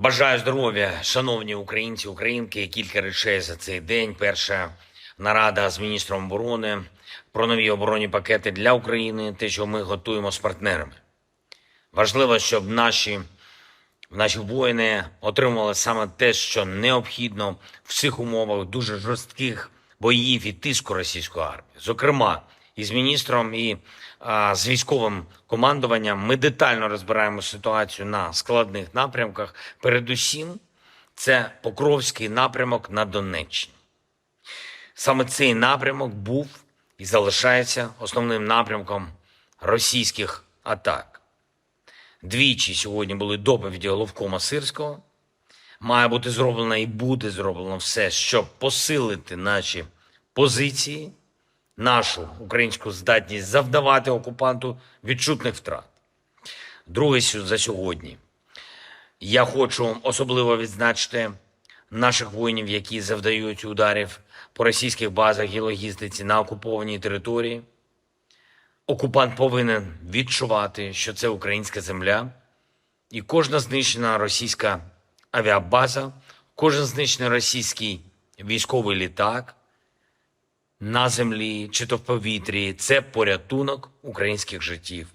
Бажаю здоров'я, шановні українці, українки. Кілька речей за цей день. Перша нарада з міністром оборони про нові оборонні пакети для України, те, що ми готуємо з партнерами. Важливо, щоб наші, наші воїни отримували саме те, що необхідно в цих умовах дуже жорстких боїв і тиску російської армії. Зокрема, із міністром і а, з військовим командуванням ми детально розбираємо ситуацію на складних напрямках. Передусім, це Покровський напрямок на Донеччині. Саме цей напрямок був і залишається основним напрямком російських атак. Двічі сьогодні були доповіді головкома Сирського. Має бути зроблено і буде зроблено все, щоб посилити наші позиції, нашу українську здатність завдавати окупанту відчутних втрат. Друге сю- за сьогодні. Я хочу особливо відзначити наших воїнів, які завдають ударів по російських базах і логістиці на окупованій території. Окупант повинен відчувати, що це українська земля, і кожна знищена російська авіабаза, кожен знищений російський військовий літак на землі чи то в повітрі це порятунок українських життів.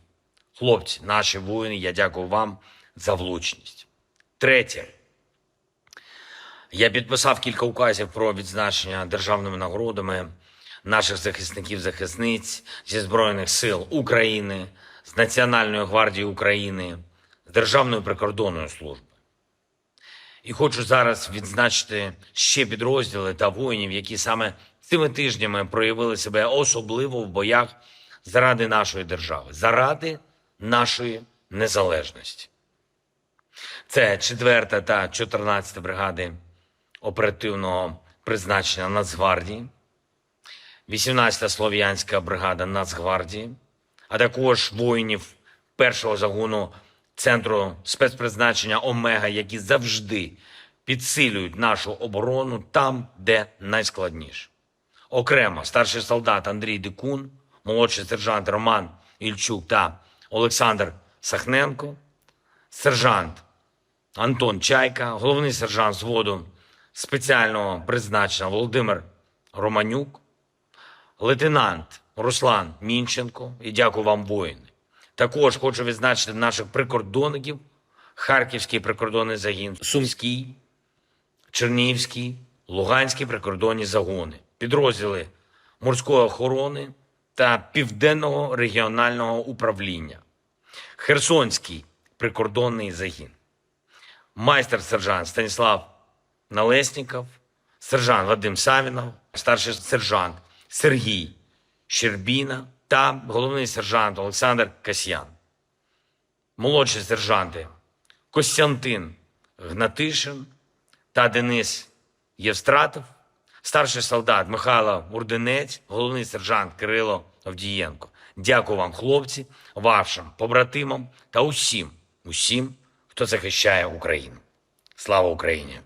Хлопці, наші воїни, я дякую вам за влучність. Третє. Я підписав кілька указів про відзначення державними нагородами наших захисників-захисниць зі Збройних сил України, з Національної гвардії України, з Державної прикордонної служби. І хочу зараз відзначити ще підрозділи та воїнів, які саме цими тижнями проявили себе особливо в боях заради нашої держави, заради нашої незалежності. Це 4 та 14 бригади оперативного призначення Нацгвардії, 18-та Слов'янська бригада Нацгвардії, а також воїнів першого загону Центру спецпризначення Омега, які завжди підсилюють нашу оборону там, де найскладніше. Окремо старший солдат Андрій Дикун, молодший сержант Роман Ільчук та Олександр Сахненко, сержант Антон Чайка, головний сержант зводу спеціального призначення Володимир Романюк, лейтенант Руслан Мінченко і дякую вам, воїни. Також хочу відзначити наших прикордонників, Харківський прикордонний загін, Сумський, Чернігівський, Луганський прикордонні загони, підрозділи морської охорони та Південного регіонального управління, Херсонський прикордонний загін, майстер-сержант Станіслав Налесніков, сержант Вадим Савінов, старший сержант Сергій Щербіна та головний сержант Олександр Касьян. Молодші сержанти Костянтин Гнатишин та Денис Євстратов, старший солдат Михайло Урдинець, головний сержант Кирило Авдієнко. Дякую вам, хлопці, вашим побратимам та усім, усім, хто захищає Україну. Слава Україні!